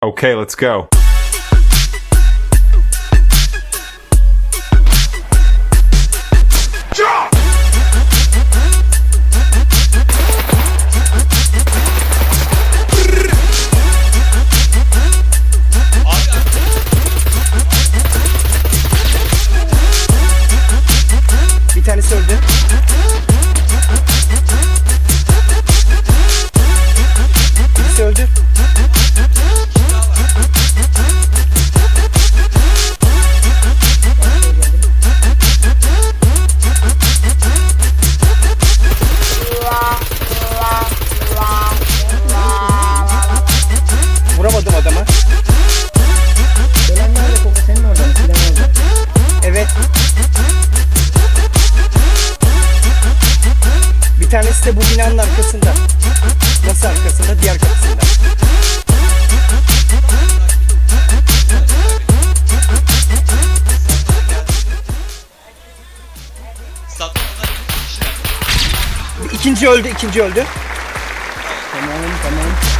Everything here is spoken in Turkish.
Okay, let's go. Bir öldü. Vuramadım adama. Evet. Bir tanesi de bu binanın arkasında. Nasıl arkasında? Diğer kapısında. İkinci öldü, ikinci öldü. Tamam tamam.